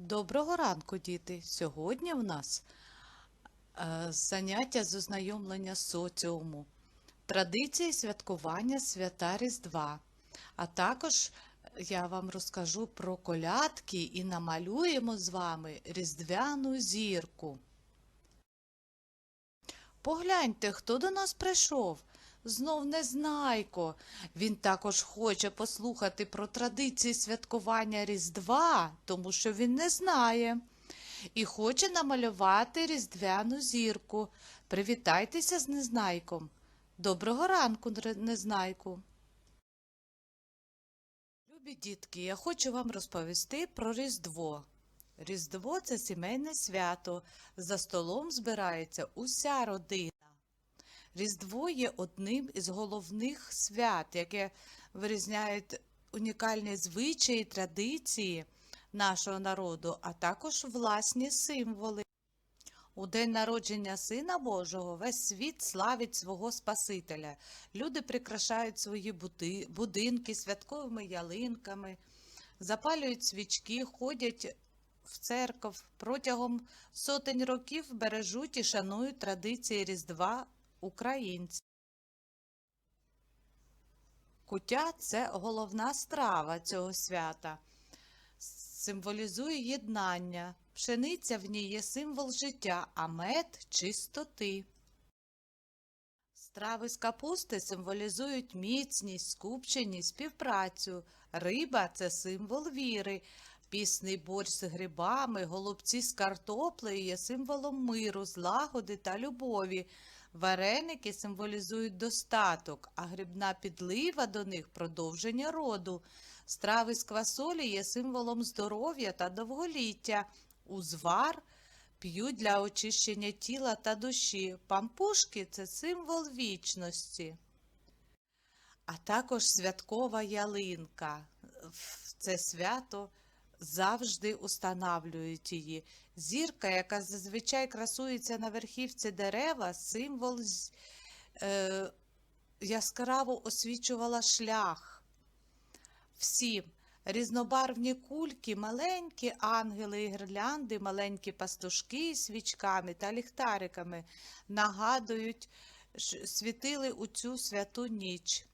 Доброго ранку, діти! Сьогодні в нас е, заняття з ознайомлення соціуму, традиції святкування свята Різдва. А також я вам розкажу про колядки і намалюємо з вами різдвяну зірку. Погляньте, хто до нас прийшов. Знов Незнайко. Він також хоче послухати про традиції святкування Різдва, тому що він не знає. І хоче намалювати різдвяну зірку. Привітайтеся з Незнайком. Доброго ранку, Незнайку. Любі дітки, я хочу вам розповісти про Різдво. Різдво це сімейне свято. За столом збирається уся родина. Різдво є одним із головних свят, яке вирізняють унікальні звичаї, традиції нашого народу, а також власні символи. У день народження Сина Божого весь світ славить свого Спасителя. Люди прикрашають свої будинки святковими ялинками, запалюють свічки, ходять в церков. Протягом сотень років бережуть і шанують традиції Різдва українці. Куття – це головна страва цього свята. Символізує єднання. Пшениця в ній є символ життя, а мед – чистоти. Страви з капусти символізують міцність, скупченість, співпрацю. Риба – це символ віри. Пісний борщ з грибами, голубці з картоплею є символом миру, злагоди та любові. Вареники символізують достаток, а грибна підлива до них продовження роду. Страви з квасолі є символом здоров'я та довголіття. Узвар п'ють для очищення тіла та душі. Пампушки це символ вічності. А також святкова ялинка. Це свято завжди устанавлюють її. Зірка, яка зазвичай красується на верхівці дерева, символ е, яскраво освічувала шлях всім. Різнобарвні кульки, маленькі ангели і гірлянди, маленькі пастушки з свічками та ліхтариками нагадують, світили у цю святу ніч.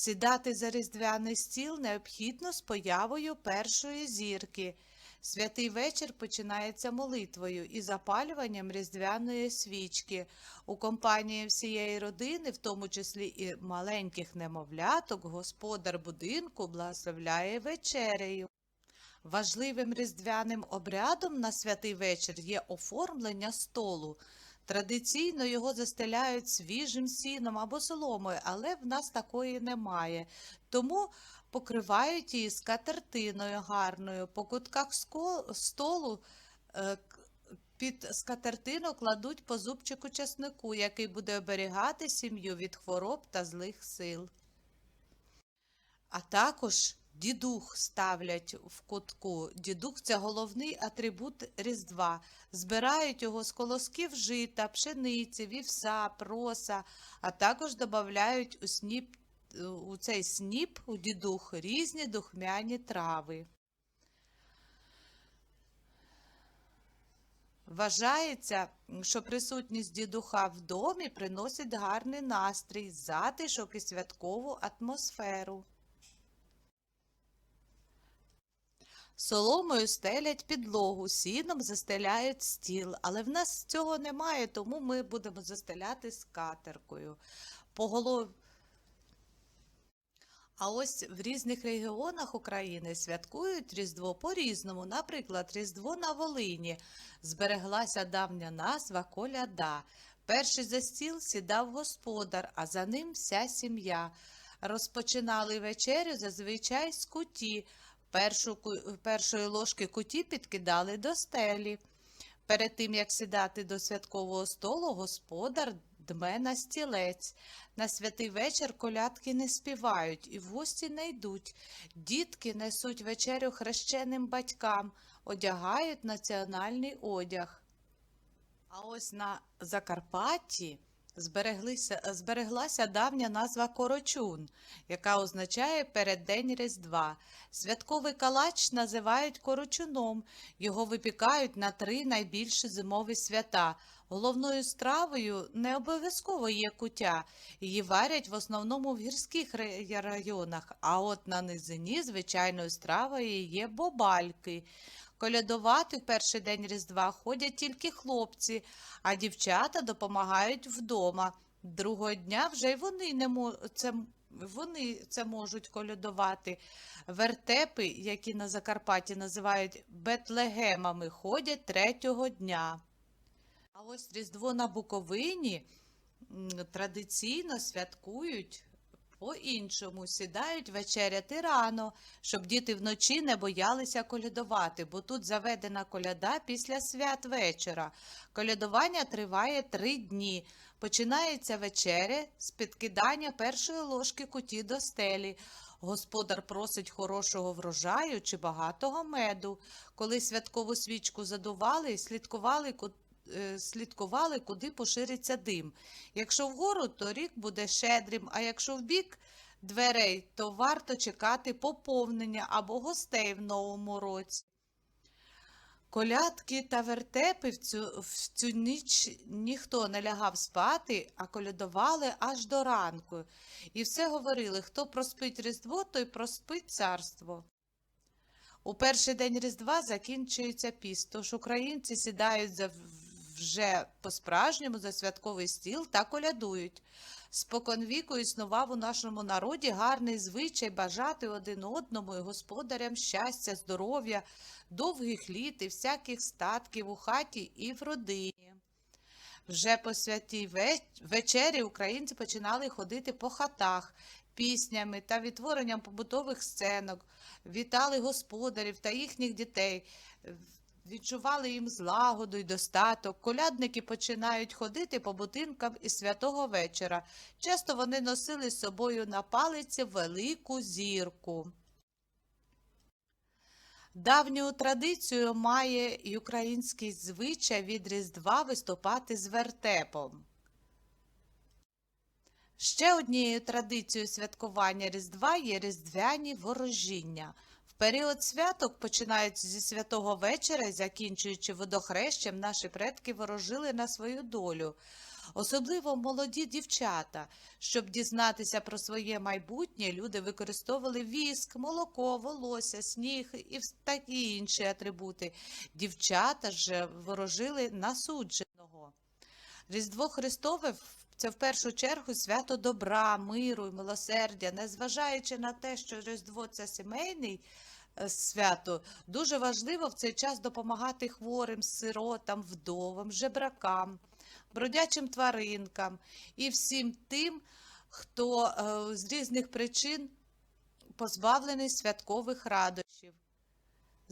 Сідати за різдвяний стіл необхідно з появою першої зірки. Святий вечір починається молитвою і запалюванням різдвяної свічки. У компанії всієї родини, в тому числі і маленьких немовляток, господар будинку благословляє вечерею. Важливим різдвяним обрядом на святий вечір є оформлення столу. Традиційно його застеляють свіжим сіном або соломою, але в нас такої немає. Тому покривають її скатертиною гарною. По кутках столу е, під скатертину кладуть по зубчику чеснику, який буде оберігати сім'ю від хвороб та злих сил. А також дідух ставлять в кутку. Дідух це головний атрибут Різдва. Збирають його з колосків жита, пшениці, вівса, проса, а також додають у, у цей сніп, у дідух, різні духмяні трави. Вважається, що присутність дідуха в домі приносить гарний настрій, затишок і святкову атмосферу. Соломою стелять підлогу, сіном застеляють стіл, але в нас цього немає, тому ми будемо застеляти скатеркою. По голов... А ось в різних регіонах України святкують Різдво по-різному. Наприклад, Різдво на Волині збереглася давня назва коляда. Перший за стіл сідав господар, а за ним вся сім'я. Розпочинали вечерю зазвичай з куті. Першу, першої ложки куті підкидали до стелі. Перед тим, як сідати до святкового столу, господар дме на стілець. На святий вечір колядки не співають і в гості не йдуть. Дітки несуть вечерю хрещеним батькам, одягають національний одяг. А ось на Закарпатті збереглися, збереглася давня назва Корочун, яка означає переддень Різдва. Святковий калач називають корочуном. Його випікають на три найбільші зимові свята. Головною стравою не обов'язково є куття. Її варять в основному в гірських районах, а от на низині звичайною стравою є бобальки. Колядувати в перший день Різдва ходять тільки хлопці, а дівчата допомагають вдома. Другого дня вже й вони не це... вони це можуть колядувати. Вертепи, які на Закарпатті називають бетлегемами, ходять третього дня. А ось Різдво на Буковині традиційно святкують по-іншому, сідають вечеряти рано, щоб діти вночі не боялися колядувати, бо тут заведена коляда після свят вечора. Колядування триває три дні. Починається вечеря з підкидання першої ложки куті до стелі. Господар просить хорошого врожаю чи багатого меду. Коли святкову свічку задували, слідкували, ку- слідкували, куди пошириться дим. Якщо вгору, то рік буде щедрим, а якщо в бік дверей, то варто чекати поповнення або гостей в новому році. Колядки та вертепи в цю, в цю ніч ніхто не лягав спати, а колядували аж до ранку. І все говорили, хто проспить Різдво, той проспить царство. У перший день Різдва закінчується піст, тож українці сідають за вже по-справжньому за святковий стіл та колядують. Споконвіку існував у нашому народі гарний звичай бажати один одному і господарям щастя, здоров'я, довгих літ і всяких статків у хаті і в родині. Вже по святій вечері українці починали ходити по хатах піснями та відтворенням побутових сценок, вітали господарів та їхніх дітей, відчували їм злагоду й достаток. Колядники починають ходити по будинкам із святого вечора. Часто вони носили з собою на палиці велику зірку. Давню традицію має й український звичай від Різдва виступати з вертепом. Ще однією традицією святкування Різдва є різдвяні ворожіння. Період святок, починаючи зі святого вечора закінчуючи водохрещем, наші предки ворожили на свою долю. Особливо молоді дівчата. Щоб дізнатися про своє майбутнє, люди використовували віск, молоко, волосся, сніг і такі інші атрибути. Дівчата ж ворожили на судженого. Різдво Христове це в першу чергу свято добра, миру і милосердя. Незважаючи на те, що Різдво це сімейний свято, дуже важливо в цей час допомагати хворим, сиротам, вдовам, жебракам, бродячим тваринкам і всім тим, хто е, з різних причин позбавлений святкових радощів.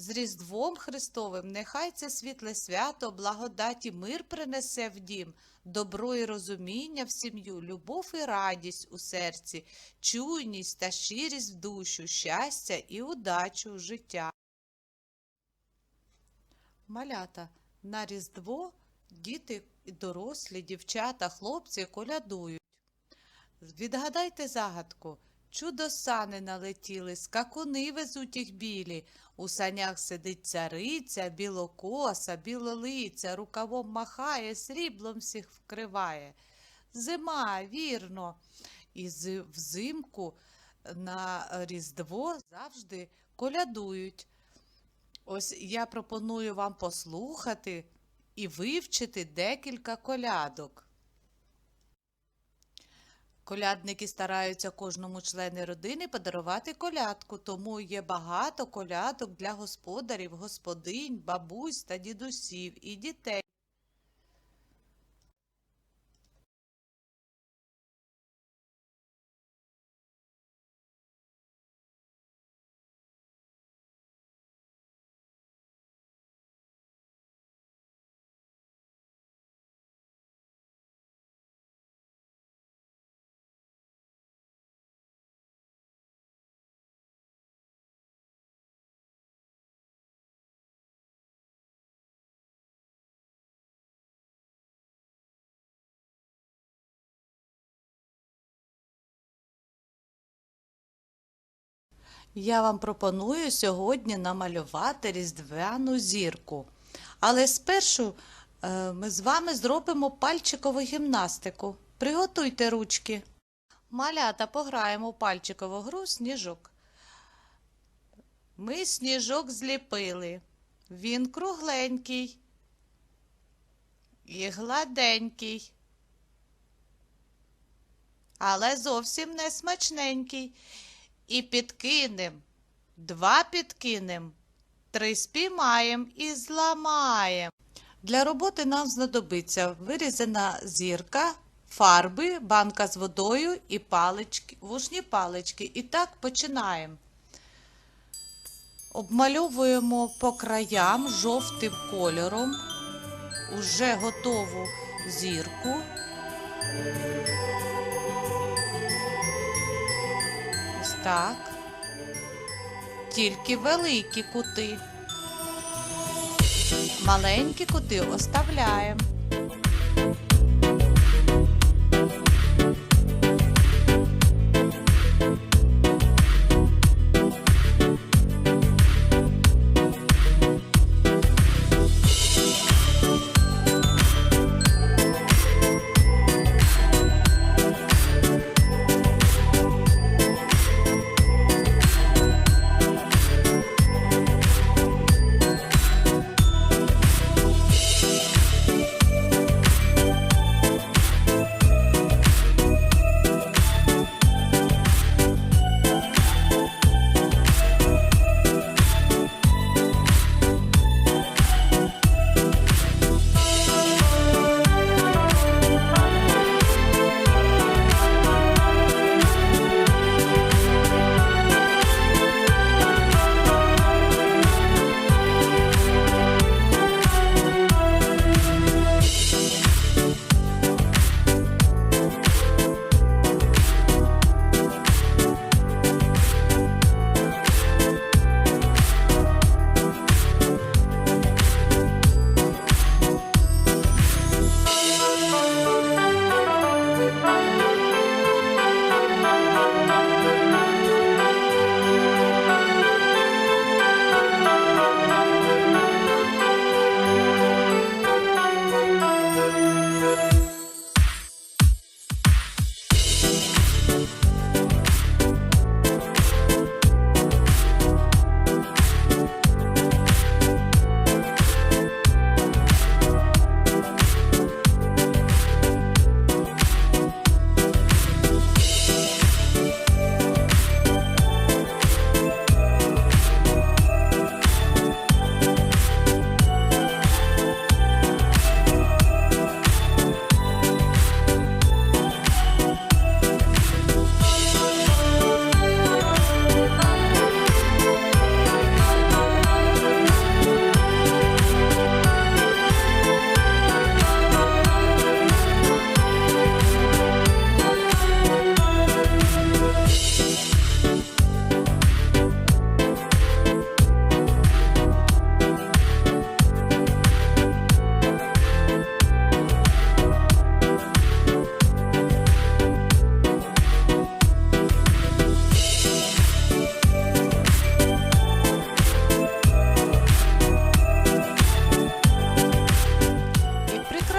З Різдвом Христовим нехай це світле свято, благодаті мир принесе в дім, добро і розуміння в сім'ю, любов і радість у серці, чуйність та щирість в душу, щастя і удачу в життя. Малята, на Різдво діти, і дорослі, дівчата, хлопці колядують. Відгадайте загадку. Чудо сани налетіли, скакуни везуть їх білі. У санях сидить цариця, білокоса, білолиця, рукавом махає, сріблом всіх вкриває. Зима, вірно. І взимку на Різдво завжди колядують. Ось я пропоную вам послухати і вивчити декілька колядок. Колядники стараються кожному члену родини подарувати колядку, тому є багато колядок для господарів, господинь, бабусь та дідусів і дітей. Я вам пропоную сьогодні намалювати різдвяну зірку. Але спершу е, ми з вами зробимо пальчикову гімнастику. Приготуйте ручки. Малята пограємо в пальчикову гру сніжок. Ми сніжок зліпили. Він кругленький і гладенький, але зовсім не смачненький. І підкинем, два підкинем, три спіймаєм і зламаєм. Для роботи нам знадобиться вирізана зірка, фарби, банка з водою і палички, вушні палички. І так починаємо. Обмальовуємо по краям жовтим кольором уже готову зірку. Так. Тільки великі кути. Маленькі кути оставляємо.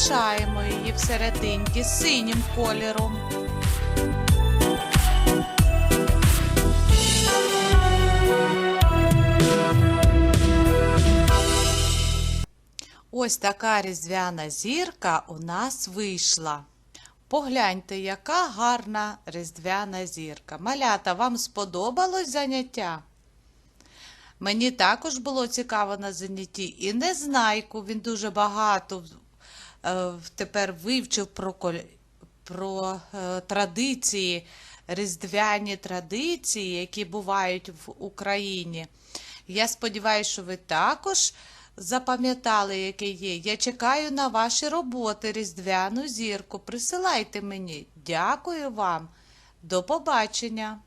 І прикрашаємо її всерединки синім кольором. Ось така різдвяна зірка у нас вийшла. Погляньте, яка гарна різдвяна зірка. Малята, вам сподобалось заняття? Мені також було цікаво на занятті. І Незнайку, він дуже багато тепер вивчив про, про е, традиції, різдвяні традиції, які бувають в Україні. Я сподіваюся, що ви також запам'ятали, яке є. Я чекаю на ваші роботи, різдвяну зірку. Присилайте мені. Дякую вам. До побачення!